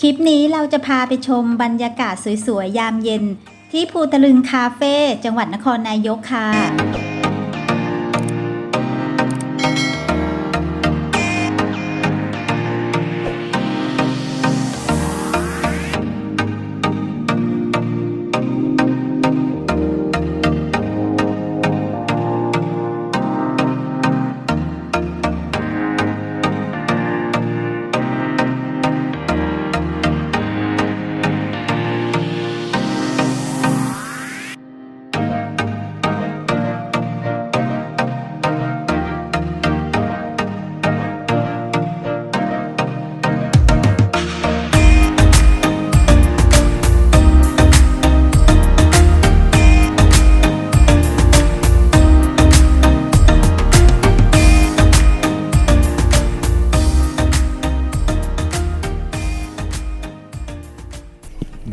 คลิปนี้เราจะพาไปชมบรรยากาศสวยๆ ยามเย็น ที่ภูตะลึงคาเฟ่จังหวัดนครนายกค่ะ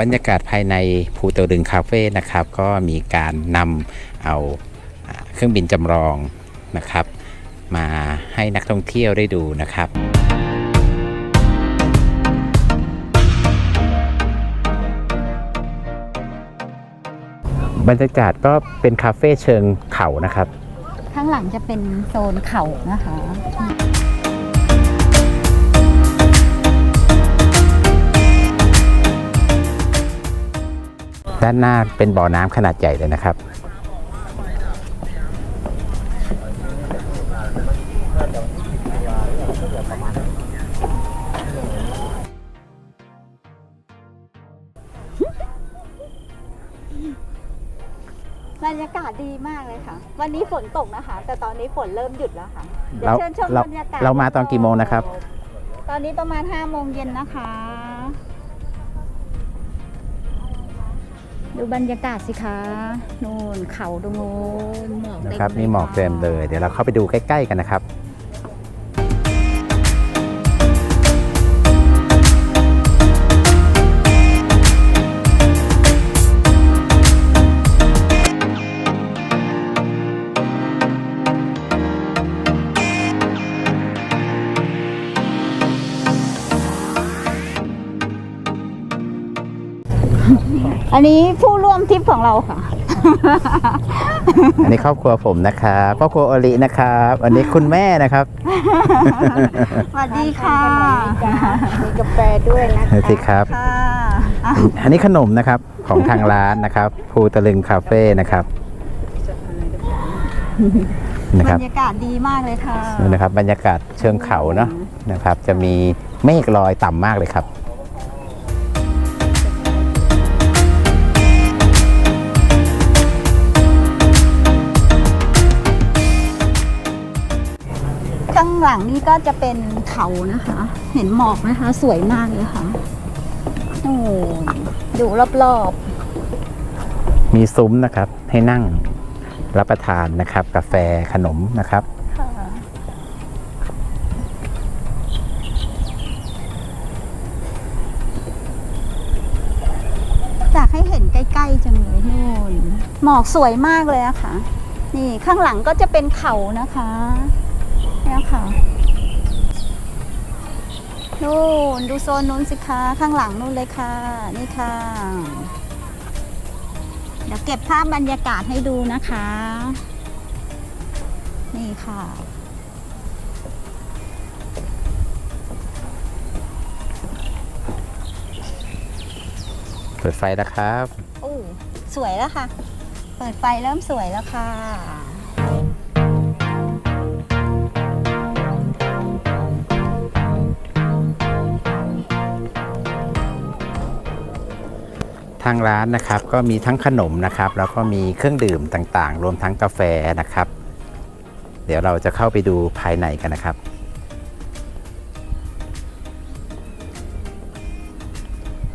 บรรยากาศภายในภูเตลึงคาเฟ่นะครับ ก็มีการนำเอาอเครื่องบินจำลองนะครับ มาให้นักท่องเที่ยวได้ดูนะครับบรรยากาศก็เป็นคาเฟ่เชิงเขานะครับ ข้างหลังจะเป็นโซนเขานะคะ ด้านหน้าเป็นบ่อน้ำขนาดใหญ่เลยนะครับ บรรยากาศดีมากเลยค่ะ วันนี้ฝนตกนะคะ แต่ตอนนี้ฝนเริ่มหยุดแล้วค่ะเดี๋ยวเราเชิญชมเราบรรยากาศเรามาตอนกี่โมงนะครับ ตอนนี้ประมาณ5โมงเย็นนะคะ ดูบรรยากาศสิคะนู่นเขาตรงโน้นหมอกเต็มนะครับ มีหมอกเต็มเลย เดี๋ยวเราเข้าไปดูใกล้ ๆ กันนะครับ อันนี้ผู้ร่วมทริปของเราค่ะ อันนี้ครอบครัวผมนะครับครอบครัวโอลินะครับอันนี้คุณแม่นะครับ สวัสดีค่ะมีกาแฟด้วยนะนี่สิครับ ค่ะอะอันนี้ขนมนะครับของทางร้านนะครับภูตะลึงคาเฟ่นะครับนะบครับรรยากาศดีมากเลยค่ะนี่นะครับบรรยากาศเชิงเขาเนาะนะครับ จะมีเมฆลอยต่ำมากเลยครับางหลังนี่ก็จะเป็นเขานะคะ เห็นหมอกไหมคะ สวยมากเลยค่ะโอ้ดูรอบมีซุ้มนะครับให้นั่งรับประทานนะครับ กาแฟขนมนะครับ ๆค่ะอยากให้เห็นใกล้ๆจังเลยนู่นหมอกสวยมากเลยอะค่ะ นี่ข้างหลังก็จะเป็นเขานะคะ เนี่ยค่ะนู่นดูโซนนู้นสิคะข้างหลังนู่นเลยค่ะ นี่ค่ะ เดี๋ยวเก็บภาพบรรยากาศให้ดูนะคะ นี่ค่ะเปิดไฟแล้วครับ โอ้ สวยแล้วค่ะ เปิดไฟเริ่มสวยแล้วค่ะ ทางร้านนะครับก็มีทั้งขนมนะครับ แล้วก็มีเครื่องดื่มต่างๆ รวมทั้งกาแฟนะครับ เดี๋ยวเราจะเข้าไปดูภายในกันนะครับ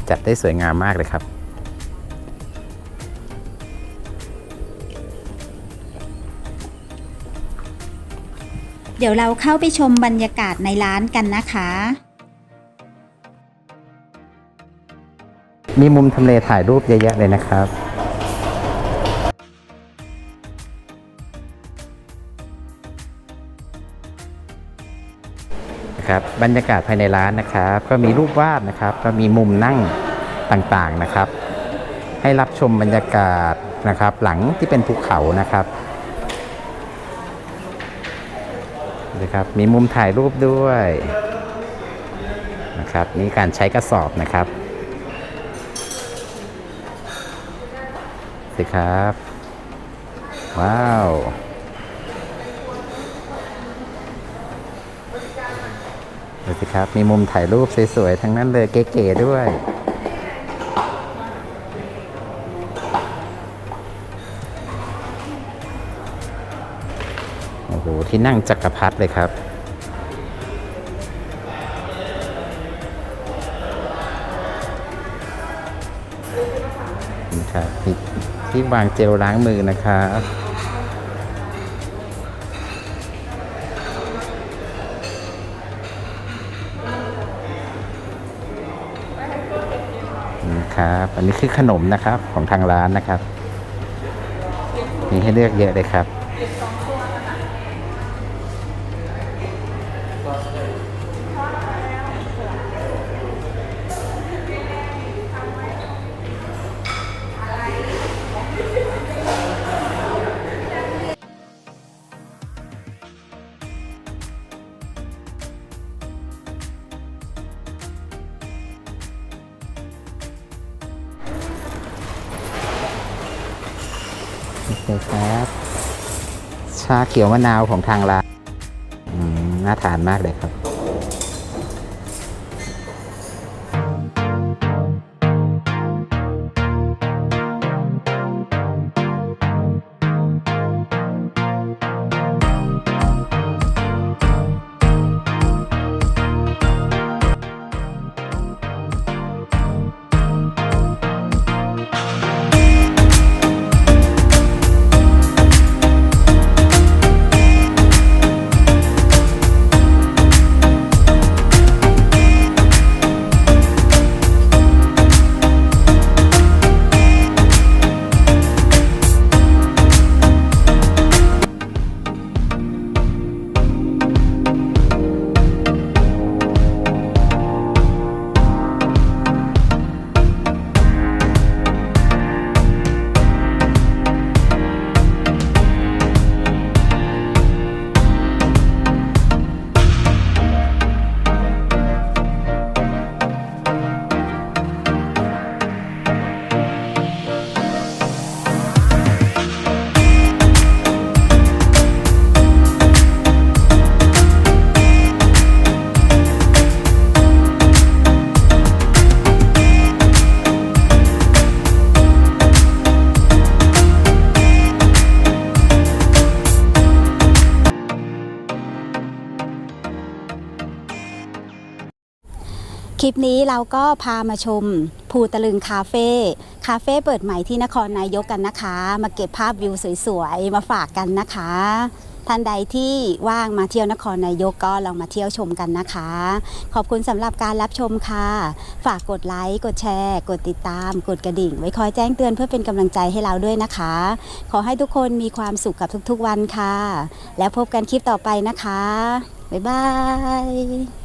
จัดได้สวยงามมากเลยครับ เดี๋ยวเราเข้าไปชมบรรยากาศในร้านกันนะคะ มีมุมทำเลถ่ายรูปเยอะแยะเลยนะครับครับบรรยากาศภายในร้านนะครับ ก็มีรูปวาดนะครับ ก็มีมุมนั่งต่างๆนะครับ ให้รับชมบรรยากาศนะครับ หลังที่เป็นภูเขานะครับนะครับ มีมุมถ่ายรูปด้วยนะครับนี่การใช้กระสอบนะครับ สิครับ ว้าว ดูสิครับ มีมุมถ่ายรูปสวยๆ ทั้งนั้นเลยเก๋ๆด้วยโอ้โห ที่นั่งจักรพรรดิเลยครับนี่ครับ ที่วางเจลล้างมือนะครับนี่ครับอันนี้คือขนมนะครับของทางร้านนะครับ มีให้เลือกเยอะเลยครับ เลยครับ ชาเขียวมะนาวของทางร้านน่าทานมากเลยครับ คลิปนี้เราก็พามาชมภูตะลึงคาเฟ่คาเฟ่เปิดใหม่ที่นครนายกกันนะคะ มาเก็บภาพวิวสวยๆ มาฝากกันนะคะ ท่านใดที่ว่างมาเที่ยวนครนายกก็ลองมาเที่ยวชมกันนะคะ ขอบคุณสำหรับการรับชมค่ะ ฝากกดไลค์ กดแชร์ กดติดตาม กดกระดิ่ง ไว้คอยแจ้งเตือนเพื่อเป็นกำลังใจให้เราด้วยนะคะ ขอให้ทุกคนมีความสุขกับทุกๆวันค่ะ แล้วพบกันคลิปต่อไปนะคะบ๊ายบาย